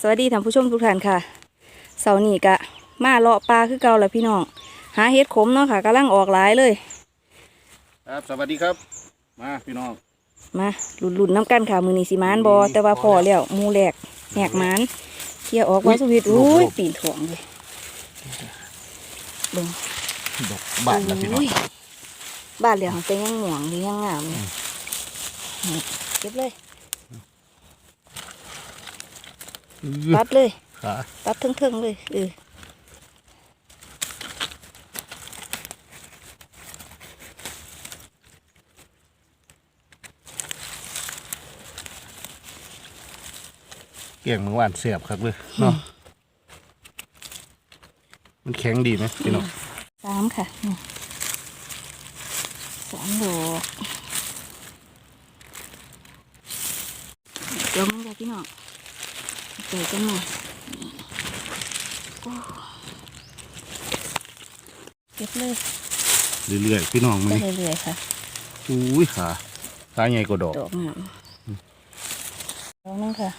สวัสดีท่านผู้ชมทุกท่านค่ะเสาร์นี้กะมาเลาะปลาคือเก่าแล้วพี่น้อง หาเห็ดขมเนาะค่ะกำลังออกหลายเลย ครับสวัสดีครับ มาพี่น้องมาลุ่นๆน้ำกันค่ะมือนีสิมานบอแต่ว่าพอแล้วหมูแหลกแหกหมานเคลียร์ออกว่าสวิตอุ้ยปีนถ่วงเลยเบิ่งดอกบานแล้วพี่น้องอุ้ยบ้านเหลียวเป็นยังหม่วงหรือยังงามเลยนี่เก็บเลย ตัดเลย ขาตัดเทิงๆเลยเออเกี่ยงมือวานเสียบครับเลยเนาะมันแข็งดีไหมพี่น้องสามค่ะนี่สามดอกเดี๋ยวมันจะพี่น้อง เจอกันหน่อยโอ้เก็บเลย เรื่อยๆพี่น้องไปมันเรื่อยๆค่ะอุ้ยขาขาใหญ่กว่าดอกดอกงามดอกนึงค่ะ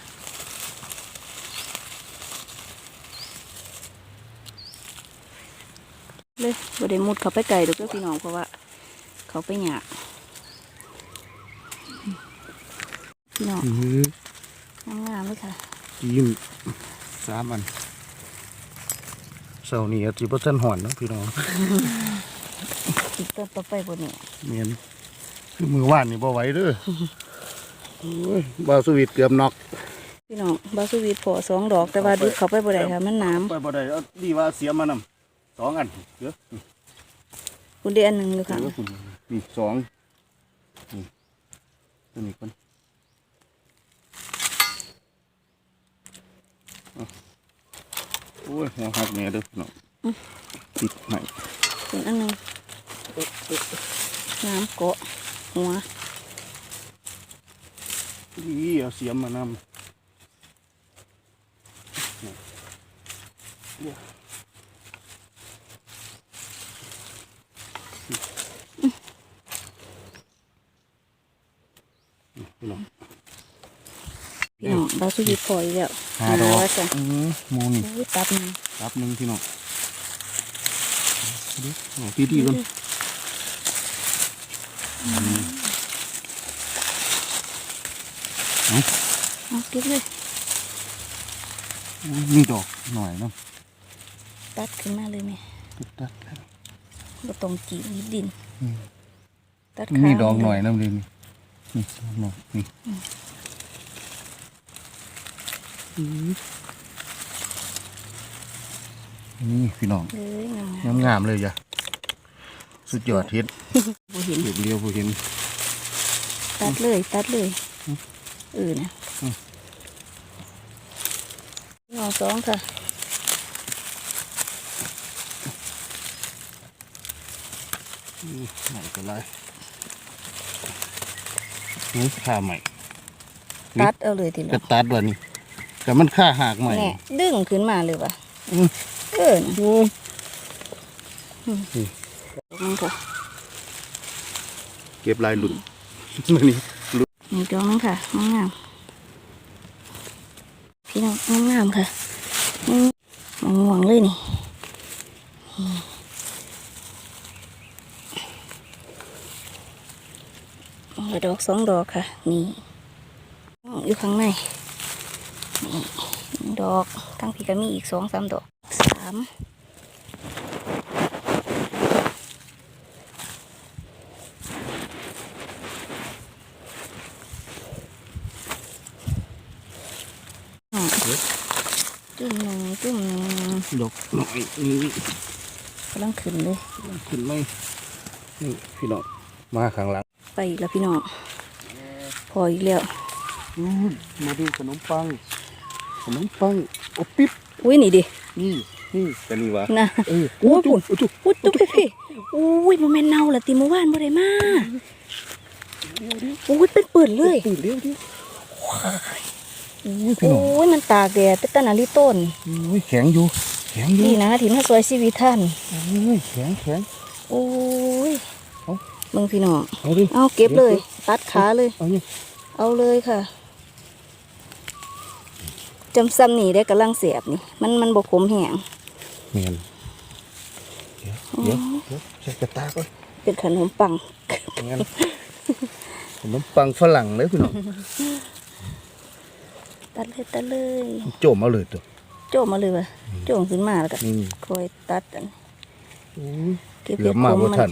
เลยบ่ได้มุดเขาไปไกลดอกเด้อพี่น้องเพราะว่า เขาไปหยากพี่น้องอื้องามๆเลยค่ะ ยิ้มสามอันเสาร์นี้อาจจะบ่ทันหอนเนาะพี่น้องอีกต้นต่อไปบนนี้เมียนคือมือว่านนี่บ่ไหวเด้อโอ้ยบาวสวีทเกือบน็อกพี่น้องบาสวีทพอสองดอกแต่ว่าดึกเขาไปบ่ได้ค่ะมันน้ไปบ่ได้เอาดีว่าเสียมานำสองอันเด้อำคุณเดียนหนึ่งเลยค่ะ เด้อคุณนี่สองนี่ตัวนี้ก่อนเอา โอ้ยหัวหักแม่เด้อพี่น้องติดใหม่เป็นอันหนึ่งน้ำเกาะหัวนี่เอาเสียมมานำพี่น้อง พี่น้อง บาสวีทพออีกแล้วหาดอกว่าจ้ะอือหมูนี่อุ้ยตับหนึ่งรับหนึ่งพี่น้องดูเอาพี่ดีก่อนเอาเอาเก็บเลยมีดอกหน่อยเนาะตัดขึ้นมาเลยแม่ตัดตัดแล้วบ่ต้องจีบดินอืมตัดมีขาดอกหน่อยนะเลยนี่นี่ดอกหน่อยนี่ นี่พี่น้องเลยงามงามงามๆเลยจ้ะสุดยอดเฮ็ดๆบ่เห็นเรียบเรียวผู้เห็น ตัดเลย ตัดเลยเออนะอืมพี่น้องสองค่ะไหนก็ไรนี่ค่าใหม่ ตัดเอาเลยทีกละระตัดวันนี้ แต่มันค่าหากใหม่ แน่ดึงขึ้นมาเลยว่ะอืมเออนะโอ้ยนี่ค่ะเก็บลายหลุดมานี่นี่ดอกนึงค่ะงามๆพี่น้องงามๆค่ะอืมมองหวังเลยนี่นี่ดอกสองดอกค่ะ นี่อยู่ข้างในนี่หนึ่ง ดอกทั้งพี่ก็มีอีกสองสามดอกสามอะจุ่มหนึ่งจุ่มหนึ่งดอกหน่อยนี่กำลังขึ้นเลยขึ้นไหมนี่พี่น้องมาข้างหลัง ไปอีกแล้วพี่น้องพออีกแล้วอู้ยมาดูขนมปัง ขนมปังอบปิ๊บอุ้ยนี่ดินี่นี่กันนี่วะนะเออโอ้ยปุ่นโอ้จุ๊บอุ้ยตุ๊บพี่พี่อุ้ยมันแม่นเน่าละติเมื่อวานบ่ได้มาอุ้ยเป็นปืนเลยตื่นเร็วดิอู้ยพี่น้องโอ้ยมันตากแดดเป็นตะนาลิต้นอู้ยแข็งอยู่แข็งอยู่นี่นะที่มาซอยชีวิตท่านอู้ยแข็งแข็งโอ้ยเอามึงพี่น้องเอาดิเอาเก็บเลยตัดขาเลยเอานี่เอาเลยค่ะ จำซ้ำนี่ได้กำลังเสียบนี่ มันมันบกขมแห้งเมียนเดี๋ยวเดี๋ยวเดี๋ยวใส่กระตาก่อนเป็นขนมปังเมียนขนมปังฝรั่งเลยพี่น้องตัดเลยตัดเลยโจมเอาเลยตัวโจมมาเลยว่ะโจมขึ้นมาแล้วก็นี่คอยตัดอันอู้ยเก็บเกืเห็อดบมาขมบ่มันทัน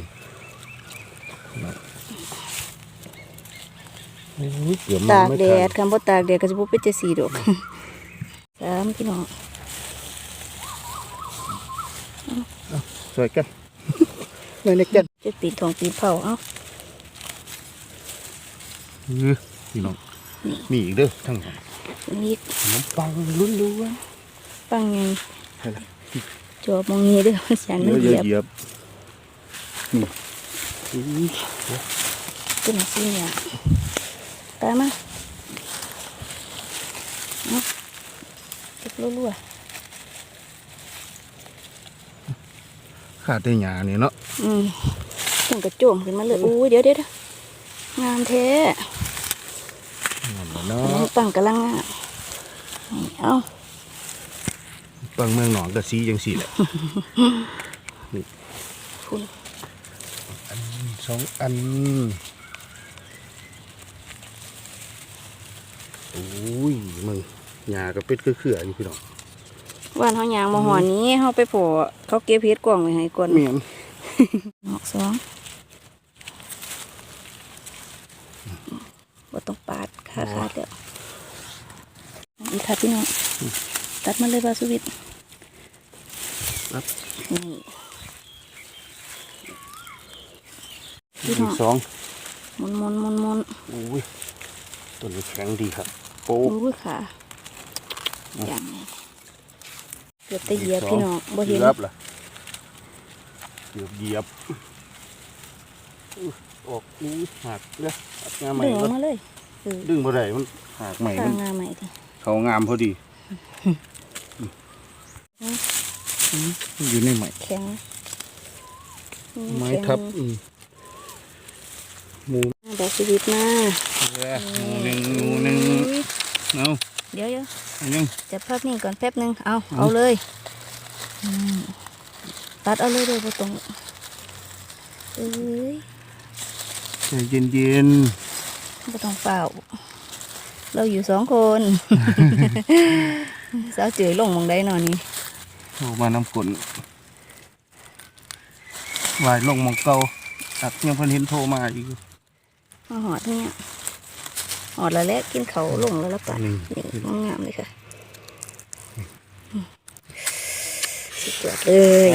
อู้ยเกือบมาตากไม่แดทัดนคำว่าตากแดดก็จะบ่เป็นจะสีดอก สามพี่น้องสวยกันในในแกันจะปีนทองปีนเผาเอ้าอื้อพี่น้องมีอีกเด้อทั้งหมดอันนี้ขนมปังลุ้นล้วนปังไงๆให้ละจอบมองนี้เด้อมันฉันเดี๋มัยนวเหยียบเหยียบนี่อื้อเป็นสีเนี่ยตามมาเอาเก็บ รัวขาดได้หยานี่เนาะๆอืมถึงกระโจมขึ้นมาเลยอู้ยเดี๋ยวเดี๋ยวเดี๋ยวงามแท้นั่นแหละขเนานะมปังกำลังงามนี่เอาปังเมืองหนองกะสีจังสี่แหละคุณอันสองอันโอ้ยมึง หยากับเป็ดคือเขื่ออยู่พี่น้องว่านเขายางมาหอนี้เขาไปโผล่เขาเก็บเพชรกล่องไว้ให้ก่อนเมียนออกสองบ่ต้องปาดขาขาดเดี๋ยวอีกค่ะพี่น้องตัดมาเลยบาสุวิทครับนี่พี่น้องสองหมุนหมุนหมุนหมุนโอ้ยต้นนี้แข็งดีครับโป๊โอ้ยค่ะ อย่างนี้เกือบจะเหยียบพี่น้องบ่เห็นเกือบล่ะเกือบเหยียบอุ๊ยออกอู้ยหักเด้อหักงามใหม่ดึงออก็กมาเลยเออดึงบ่ได้มันหักใหม่ข้ามังนงาใหม่ทีเขางามพอดีอยู่ในใหม่แข็งไม้แข็งทับอืมหมูบาสุวิทมาหมูหนึ่งหมูหนึ่งเอาเดี๋ยวเดี๋ยวอัน ยังจับภาพนี่ก่อนแป๊บหนึงเอาเอาเลยอืมตัดเอาเลยเลยบ่ตรงเอ้ยใจเย็นเย็นบ่ต้องเปล่า เราอยู่สองคนสาวเจยลงหมองได้นอนนี่ๆออกมาน้ำฝนวายลงหมองเก่าตัดยังเพิ่นเห็นโทรมาอีกมาหอดเนี่ย หอดแล้วแหละกินเขาวลงแล้วแล้วกันนี่นี่งามๆเลยค่ะสุดยอดเลย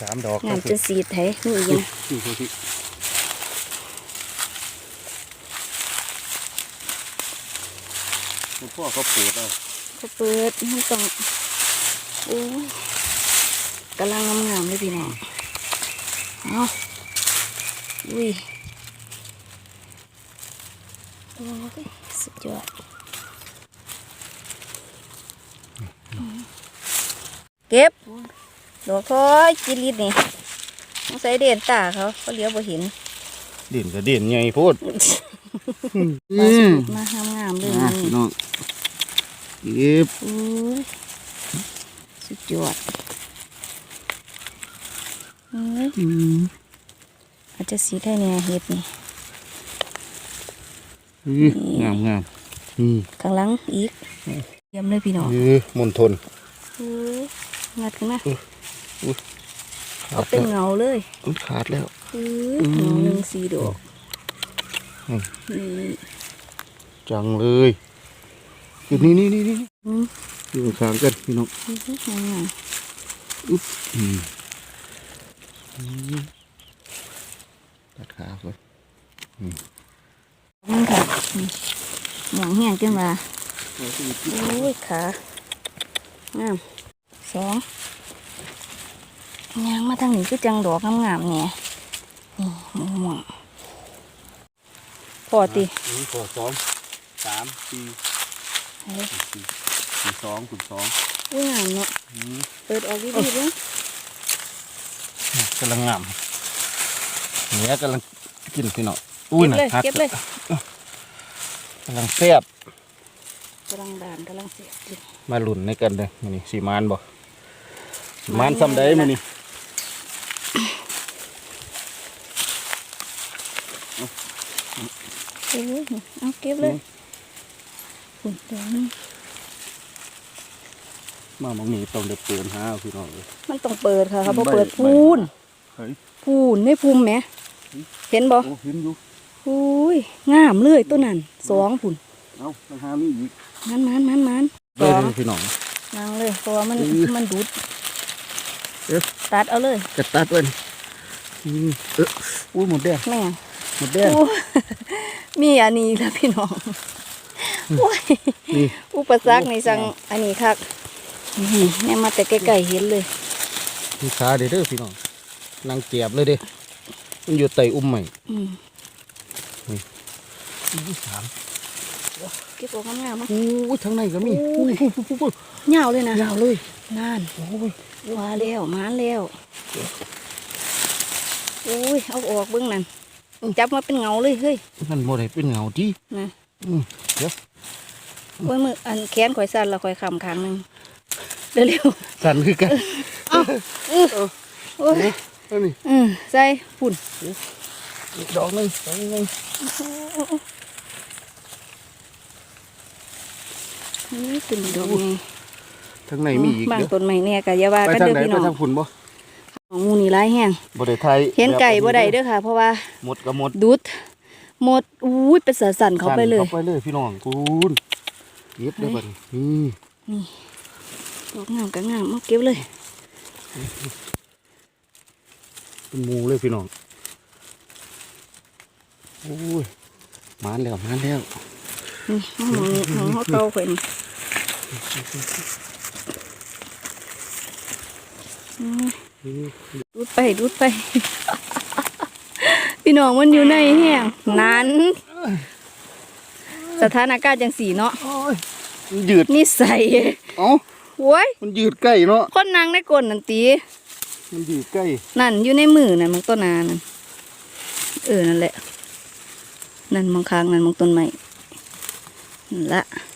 สามดอกงามจนสีดไทยนี่อีกนะนี่คือที่คุณพ่อเขาปลูกเอาเขาเปิดมันต้องโอ้ยกำลังงามๆเลยพี่น้องเอาอุ้ยโอ้ย สุดยอดเก็บดอกคอยจิลิดนี่ต้องใส่เด่นตาเขาเขาเลี้ยวบ่เห็นเด่นก็เด่นใหญ่โพดปลาสุดมางามๆเลยอะนี่พี่น้องเก็บอุ้ยสุดยอดเอ้ยอืมอาจจะสีได้เนี่ยเห็ดนี่อือ งามงามอืมข้างหลังอีกเยี่ยมเลยพี่น้องเออมณฑลเอ้ยงัดขึ้นมาขาเอาดเป็นแล้วเงาเลยมันขาดแล้วเอ้ยเงาหนึ่งสีดอกอืมนี่จังเลยอยู่นี่นี่นี่นี่อืมอยู่ข้างๆกันพี่น้องงามอุ๊บอืมอืมตัดขาไปๆนั่นค่ะนี่ หมองแห้งจังว่าโอ้ยขางามสองยางมาทางนี้ก็จังดอกงามๆเนี่ยนี่ม่วงๆพอติหนึ่งสองสองสามสี่เฮ้ยสี่สี่สองคุณสองอุ้ยงามเนาะอืมเปิดออกดีๆเลยกำลังงามเนี่ยกำลังกินพี่น้องอุ้ยเก็บน่ะเลยหักเก็บเลยกำลังแซ่บกำลังบานกำลังเสียบอยู่มาหลุนในกันเลยมันนี่สีมานบ่สีมานซ้ำได้มันนี่โอ้ยเอาเก็บเลยฝุ่นตัวนี้มาหมองนี้ต้องได้เปลี่ยนหาเอาพี่น้องเลย มันต้องเปิดค่ะครับใบพอเปิดใบ พูนเฮ้ย พูนไม่ภูมิไหม เห็นบ่โอ้เห็นอยู่ อุ้ยงามเลยตัวนั้นสองผุนเอาทางหามีอีกมันมันมันมันสเด้อองพี่น้องนางเลยเพราะว่ามันอื้อมันดุดเอ๊ะตัดเอาเลยกระตัดไว้นี่อืมเอออุ้ยหมดแดงแม่งหมดแดงโอ้มีอันนี้แล้วพี่น้องโอ้ยนี่อุปสรรคในสังอันนี้ครับนี่แม่มาแต่ไกลๆเห็นเลยมีขาเด้อเด้อพี่น้องนางเกียบเลยเด้มันอยู่ใต้อุ้มใหม่ อืมสามเก็บออกงามๆมั้งอู้ยทางในก็มีโอ้อู้ยยอู้ยอู้ยอู้ยยาวเลยนะยาวเลยนั่นโอ้ยว่าแล้วมาแล้วโอ้ยเอาออกเบื้องนั่นจับมาเป็นเงาเลยเฮ้ยมันโมได้เป็นเงาที่นะอืมเดี๋ยวโอ้ยมืออันแขนข่อยสั่นและข่อยคำครั้งหนึ่งเร็วสั่นคือกันๆเอาอื้อโอ้ยเอานี่อืมใส่ฝุ่นอีกดอกหนึงดอกหนึง นี่เป็นดอกไงทางในมีอีกบางเด้อต้นไม้เนี่ยกะอย่าว่าไปกันทางเด้อไหนพี่ไปน้องทางฝุ่นบ่ของหมูนี่ร้ายแห้งบ่ได้ไทยเห็นไก่แบบบ่ได้เด้อค่ะ เพราะว่าหมดก็หมดดุดหมดอุ้ยเป็นสสั่นๆเขาไปเลยสั่นเข้าไปเลยพี่น้องคุณเก็บได้อบัดนี้นี่ดอกงามก็งามมาเก็บเลย เป็นหมูเลยพี่น้องโอ้ยมานแล้วมานแล้ว นี่ห้องหมองนี้ห้องเขาเก่าข่อยนี่อืมนี่ ดูดไปดูดไป พี่น้องมันอยู่ในแห้งนั้น สถานการณ์จังสีเนาะโอ้ยมันยืดนิสัยเอ้าโว้ยมันยืดใกล้เนาะคนนางในกลนนันตีมันยืดใกล้นั่นอยู่ในมือนั่นมังต้นนานั่นเออนั่นแหละ นั่นมังคางนั่นมังต้นไม้นั่นละอ้าว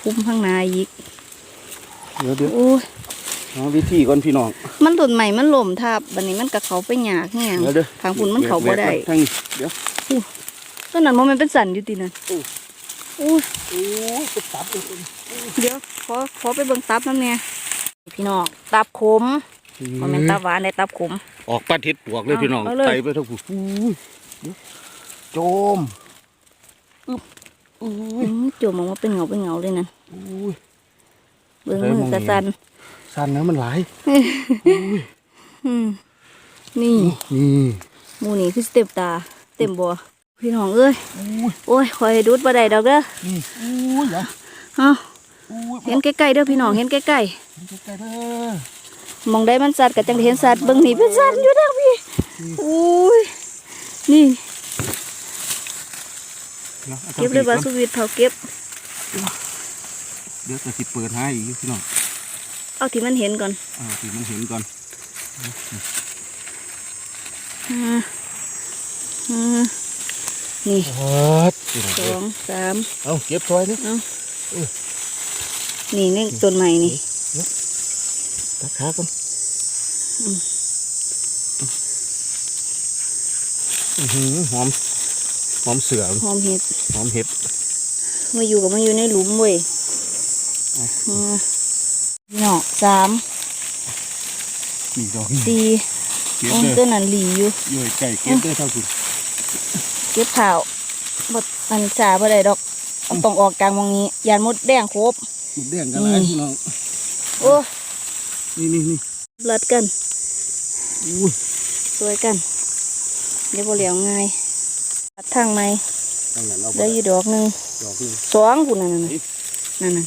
พุ่มข้างหนาอีกเดี๋ยวเดี๋ยวโอ้ยหาวิธีก่อนพี่น้อง มันต้นใหม่มันล่มทับบันนี้มันกับเขาไปหยากแห้งเดี๋ยวเดี๋ยวทางฝุ่นมันเขาบ่ได้ทางนี้เดี๋ยวต้นนั้นมันเป็นสันอยู่ตีนั่นอู้โอ้ยโอ้ยจะตับเลยเดี๋ยวขอขอไปเบิ่งตับน้ำเนี่ยพี่น้องตับขมมันเป็นตับหวานได้ตับขมออกปัดเห็ดปวกเลยพี่น้องเอาเลยไตไปทางฝุ่นอู้ยเดี๋ยวโจมอึ๊บอู้ยอื้อ จุ่มออกมาเป็นเงาเป็นเงาเลยนั่นอู้ยเบิ่งมือกระเห็นสันสั้นนะมันหลายนี่นี่มูนี่คือเต็มตา เต็มบัวพี่น้องเอ้ยโอ้ยคอยดูดบ่ได้ดอกเด้อนี่อู้ยอย่าเอาอู้ยเห็นใกล้ๆเด้อพี่น้องเห็นใกล้ใกล้ๆเด้อมองได้มันสัตว์ก็จังได้เห็นสัตว์เบิ่งนี่เป็นสัตว์อยู่ทางพี่อุ้ยนี่ เก็บเลยบาก่อนสุวิทย์เผาเก็บ เดี๋ยวจะสิเปิดให้อีกพี่น้องเอาที่มันเห็นก่อนอ่าที่มันเห็นก่อนอ่าอ่านี่วัดสองสามเอาเก็บซอยนี่นี่นี่ต้นใหม่นี่ตัดขาก่อนอื้อหือหอม หอมเสือหอมเห็ดหอมเห็ดมาอยู่กับมันอยู่ในหลุมเว้ยเอาอ่าเนาะสามนี่ดอกสี่เก็บโอ้เลยต้นนั้นหลีอยู่อยู่ไก่เก็บได้เท่าคุณเก็บข่าวบดอันสาบ่ได้ดอกเอาต้องออกกลางวงนี้ยานมดแดงครบหมดแดงกันแล้วพี่น้องโอ้นี่นี่นี่รัดกันอู้ยสวยกันเดี๋ยวบ่เหลียวง่าย ตัดทางไหมทางนั้นเอาไปได้อยู่ดอกหนึ่งดอกหนึงสองคุณนั่นน่ะไหนนั่นน่ะ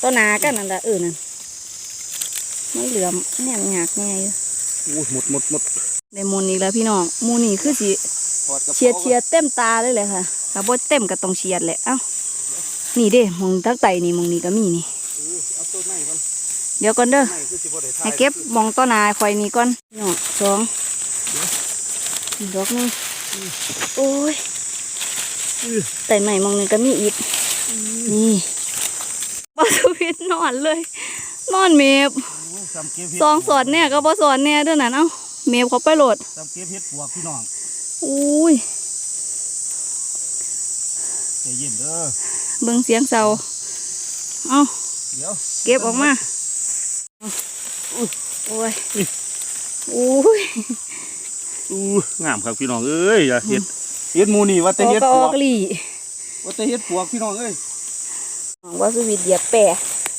ต้นหนากันนั่นละเออนั่นไม่เหลือมแนมหยากแน่อยู่อู้ยหมดหมดหมดในมูลนี้แล้วพี่น้องมูลนี่คือสิทอดกระเฉียดเฉียดเต็มตาเลยเลยค่ะถ้าบ่เต็มก็ต้องเฉียดแหละเอ้านี่เด้มองทั้งไตนี่มองนี่ก็มีนี่ เออเอาต้นไม้ก่อนเดี๋ยวก่อนเด้อไม้คือสิบ่ได้ทายให้เก็บมองต้นนาคอยนี่ก่อนพี่น้องสองอีก ดอกหนึงโอ้ยแต่ใหม่มองหนึงก็มีอีก นี่บอสวิตนอนเลย นอนเมฟจำเก็บเห็ดสองสอนเนี่ยก็บอสอนเนี่ยเด้อนั่นเอ้าเมฟเขาไปโหลดจำเก็บเห็ดปวกพี่น้องอุ้ยใจเย็นเด้อเบิ่งเสียงเสาเอ้าเดี๋ยวเก็บออกมาโอ้ยอุ้ย อู้งามครับพี่น้องเอ้ยอย่าเห็ดเห็ดหมูนี่ว่าแต่ออกเห็ดก็ปอวอกกหลีว่าแต่เห็ดปวกพี่น้องเอ้ยบอสวิตเหยียบแปะ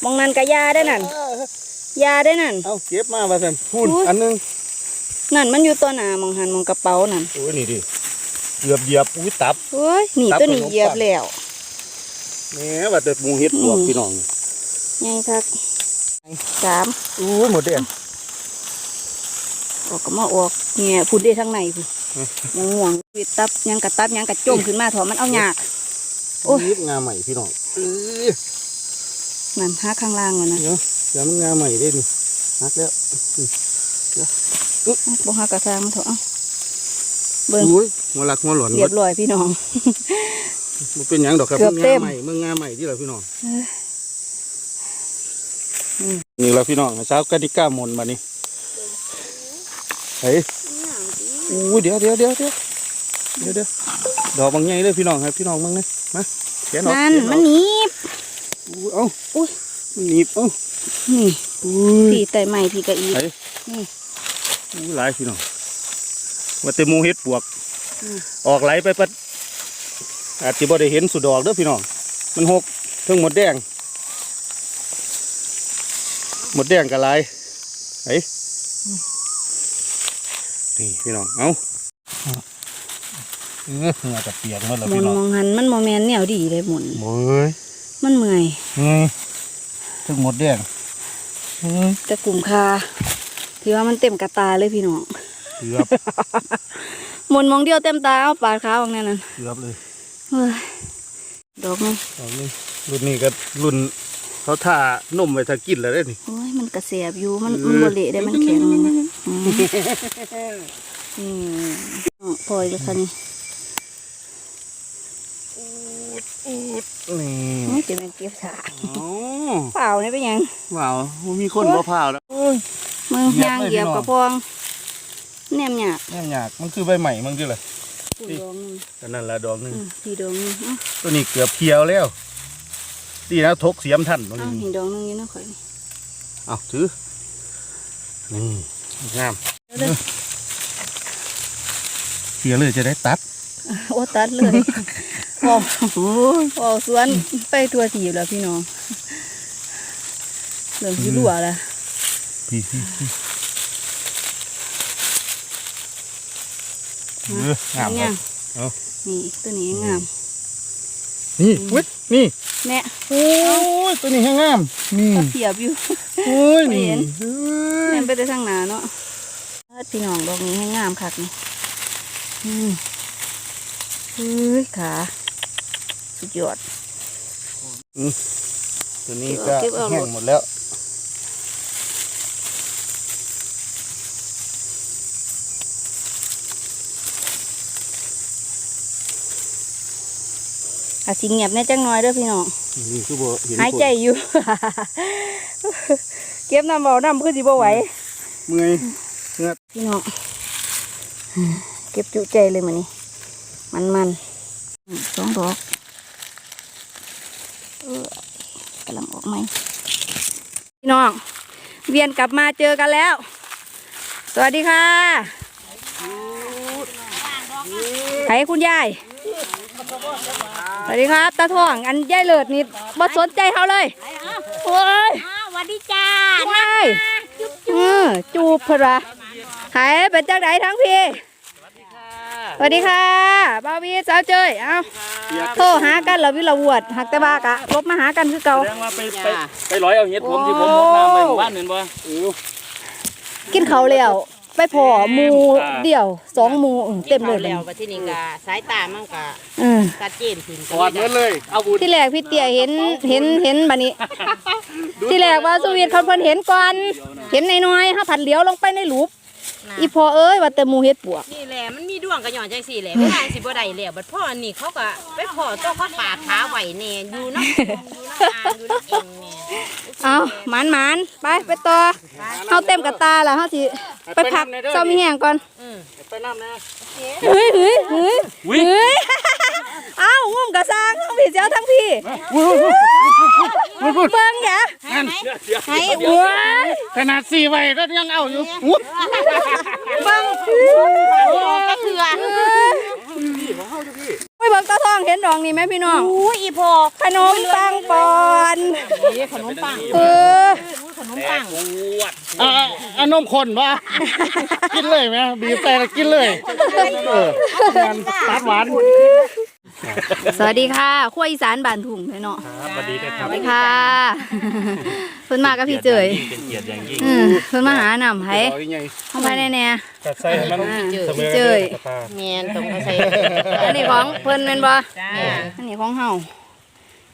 มองนั่นก็ยาได้นั่นยาได้นั่นเอาเก็บมาว่าซั่นพูนอุ๊ยอันหนึงนั่นมันอยู่ตัวหนามองหันมองกระเป๋านั่นโอ้ยนี่ดิเกือบเหยียบอุ้ยตับโอ้ยนี่ครับตัวนี้ขนมปังเหยียบแล้วแหมว่าแต่หมูเห็ดปวกอืมพี่น้องไงครับสามอู้หมดแดง ออกก็มาออกเงี้ยพูดได้ทั้งในพูดอืมยังห่วงวิดตับยังกระตับยังกระจมขึ้นมาถอมันเอาหยากโอ้ยรีบงาใหม่พี่น้องเอ้ยนั่นหาข้างล่างเลยนะเดี๋ยวเดี๋ยวมันงาใหม่ได้นี่นักแล้วบ่หากระซางมันเถอะเอ้าเบิ่งอุ้ยหัวหลักหัวหลอนเรียบร้อยพี่น้องมันเป็นหยังดอกครับเกือบงาเต็มใหม่เมื่องาใหม่ที่เราพี่น้องเอออืมนี่เราพี่น้องเช้ากติกามนมานี่ เฮ้ยอู้เดี๋ยวเดี๋ยวเดี๋ยวเดี๋ยวเดี๋ยวเดี๋ยวดอกบางใหญ่เลยพี่น้องครับพี่น้องมึงนะมาแขนออกนั่นแขออกมันหนีบอู้เอ้าอุ๊ยมันหนีบเอ้านี่อุ้ยพี่ไต่ใหม่พี่กะอีไหนนี่อู้หลายพี่น้องว่าแต่หมูเฮ็ดปวกอืมออกไหลไปปัดอาจจะบ่ได้เห็นสุดดอกเด้อพี่น้องมันหกเทั้งหมดแดง หมดแดงกับลายไห นนี่พี่น้อง เอ้าเออเหงื่อจะเปียกหมดแล้วหมุพี่นน้องมองหันมันโมแมนแนวดีเลยหมุนเฮ้ยมันเมื่อยเฮ้ยทั้งหมดแดงเฮ้ยแต่กลุ่มคาถือว่ามันเต็มกระตาเลยพี่น้องเกือบ หมุนมองเดียวเต็มตาเอาปาดขาออกแน่นั่นเกือบเลยเฮ้ยดอกนึงตอนนี้รุ่นนี้ก็รุ่นเขาท่านมไว้ถ้ากินแล้วได้นี่โอ้ยมันกระเสียบอยู่มันเออมันบเละได้มันแข็งเลย นะอืมอืมอ๋อพลอยเลยค่ะนี่นี่โอ้ยจะเป็นเก็บสาอ๋อเปล่านี่เป็นหยังว้าวมีคนบ่พร้าวแล้วมือเหยียบยางเลยเหยียบพี่น้องกระพองแนมหยาบแม่ยากมันคือใบใหม่มันคืออะไรพี่ดองหนึงแต่นั่นละดอกหนึงอืมพี่ดองหนึงเอ้าตัวนี้เกือบเขียวแล้วดีนะทกเสียมท่านตรงเอ้านี้เห็นดองหนึงอยู่นะข่อยนี่เอาถือนี่ งามเด้อเขียวเลยจะได้ตัด โอ้ตัดเลยออกโอ้ยออกสวนไปทัวทีบแล้วพี่น้องเริ่มสิรัวแล้วพี่พี่พี่เอองามเห็นเอายังเอานี่ตัวนี้งาม นี่เว้ยนี่แม่โอ้ยตัวนี้แห้งงามนี่ก็เสียบอยู่โอ้ยนี่ ไม่เห็นเอ้แม่ยนไปได้ทางหนาเนาะพี่น้องดอกนี้ให้งามคักนี่อืมเฮ้ยขาสุดยอดตัวนี้ก็เก็บเอาแห้งหมดแล้วอาสิเงียบแน่จังน้อยเด้อพี่น้องนี่คือบ่เห็นหายใจอยู่ เก็บน้ำเบาน้ำคือสิบ่ไหวเมื่อยพี่น้องเก็บจุใจเลยมันนี่มันมันๆอืมสองดอกเออกำลังออกไหมพี่น้อง เวียนกลับมาเจอกันแล้ว สวัสดีค่ะไผคุณยาย สวัสดีครับ ตาทอง อันยายเลิศนี่บ่สนใจเขาเลยโอ้ยอ้าวสวัส ดีจ้าว้ายเออจูบเพนวะหายเป็นจังไดทั้งพี่สวัสดีค่ะบ่าววีสาวเจ้ยเอ้าโทรหากันเหราวิลาววดหักแต่บ้ากะลบมาหากันคือเก่า แสดงว่าไปไปไปร้อยเอาเห็ดผมที่ผมหมดน้ำไปหมู่บ้านเห็นบ่กินเขาวแล้ว ไปพอหมูเดียวสองหมูอื้อเต็มเลยแล้วว่าที่นี่ก็สายตามันก็เออชัดเจนขึ้นถอดเงินเลยเอาบุญที่แรกพี่เตี้ยเห็นเห็นเห็นบัดนี้ ที่แรกว่าสุวิทย์เขาเพิ่นเห็นก่อน เห็นน้อยๆเฮาผัดเหลียวลงไปในหลุม อีพอเอ้ยว่าแต่หมูเฮ็ดปวกนี่แหละมันมีดวงกระหย่อนจังสี่แหละเวลาสิบ่ได้แล้วบัดพ่ออันนี้เขาก็ไปพ่อตัวเขาปาดขาไว้แน่อยู่น้ำอยู่น้ำอ่างอยู่น้ำเองเนี่ยเอาหมานหมานไปไปต่อเฮาเต็มกระตาแล้วเฮาสิไปพักเจ้ามีแห้งก่อน อืม ไปน้ำนะเฮ้ยเฮ้ยเฮ้ยเฮ้ยเอ้างุ่มกระซังทั้งพี่เจ้าทั้งพี่เบิ่งอย่านั่นให้โอ้ยขนาดสี่ไว้ก็ยังเอาอยู่อุ๊ยเบิ่งก็คือไม่เบิ่งตาทองเห็นดอกนี่ไหมพี่น้องอู้อีพอขนมปังปอนนี่ขนมปังเออ ขนมปังอ่าอ่านมคนปะ กินเลยไหมบีบแต่แล้วกินเลยเออมันตัดหวานสวัสดีค่ะขั้วอีสานบ้านทุ่งพี่น้องสวัสดีนะคสรับวัสดีค่ะเพิ่นมากับพี่เจยเป็นเกียรติอย่างยิ่งอืมเพิ่นมาหาหนำไผเอายังไงทำไผแน่ตัดใส่ให้มันๆอ่าเสมพี่อเจยเมียนตรงเขาใส่อันนี้ของเพิ่นแม่นบ่จ้าอันนี้ของเฮา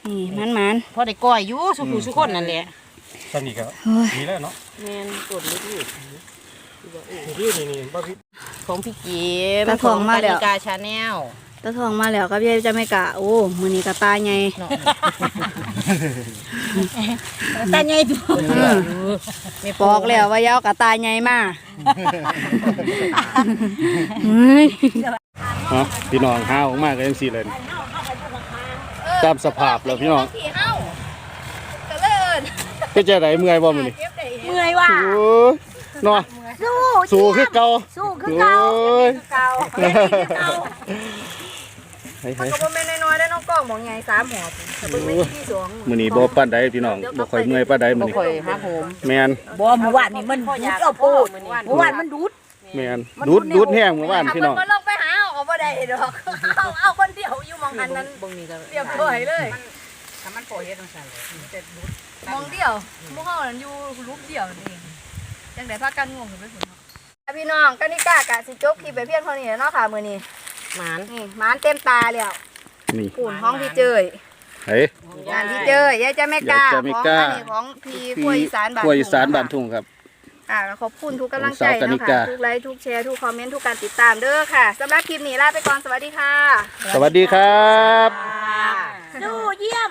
นี่มันมันพอได้ก้อยอยู่สุขุสุคนนั่นแหละ สนิทครับมีแล้วเนาะเมียนกดลึกนี่นี่นี่บ้าพี่ๆของพี่เกีมตาทองมาแล้ว กาชาแนลตาทองมาแล้วครับยายจะไม่กะโอ้มื้อนี้กะตาใหญ่ตาใหญ่ตัวอืมบอกแล้วว่าอยาวกะตาใหญ่มาเฮ้ยฮะพี่น้องห้าวมากก็ยังสี่เลยตามสภาพแล้วพี่น้องพี่เฮาก็เลยเอิ้น ก็จะไหนเมื่อยบ่มื้อนี้เก็บได้เมื่อยว่ะโอ้ยเนาะสู้สู้คือเก่าสู้คือโอ้เก่ายเก่าเฮ้ยมันเฮ้ยก็บ่แม่นน้อยๆได้อน้องกล้องบอกใหญ่3หอบแต่เบิ่งไม่ที่สองมื้อนี้บ่ปานใดพี่น้องบ่ค่อยเมื่อยปานใดมื้อนี้ข่อยฮะผมแม่นบ่เมื่อวานนี่มันดูดเอาปูดเมื่อวานมันดูดแม่นดูดดูดแห้งเมื่อวานพี่น้องมันลงไปหาเอาก็บ่ได้ดอกเอาเอาคนเดียวอยู่หมองอันนั้นบ่มีก็เรียบร้อยเลยถ้ามันโปรยเฮ็ดจังซั่นเลยมันจะดูด มองเดียวหมู่เฮานั่นอยู่รูปเดียวนั่นเองจังได๋พากันง่วงขึ้นไปพุ่นเนาะพี่น้องกนิกากะสิจบคลิปไปเพียงเท่านี้แล้วเนาะค่ะมื้อนี้หมานนี่หมานเต็มตาแล้วนี่ปุ่นห้องพี่เจยเฮ้ยงานพี่เจยยายจะไม่กล้ายายจะไม่กล้าของอันนี้ของพี่ครัวอีสานบ้านครัวอีสานทุ่งบ้านทุ่งครับอ่าขอบคุณทุกกำลังใจของสาวกนินะกาคะทุกไลค์ทุกแชร์ทุกคอมเมนต์ทุกการติดตามเด้อค่ะสำหรับคลิปนี้ลาไปก่อนสวัสดีค่ะ สวัสดีครับสู้เยี่ยม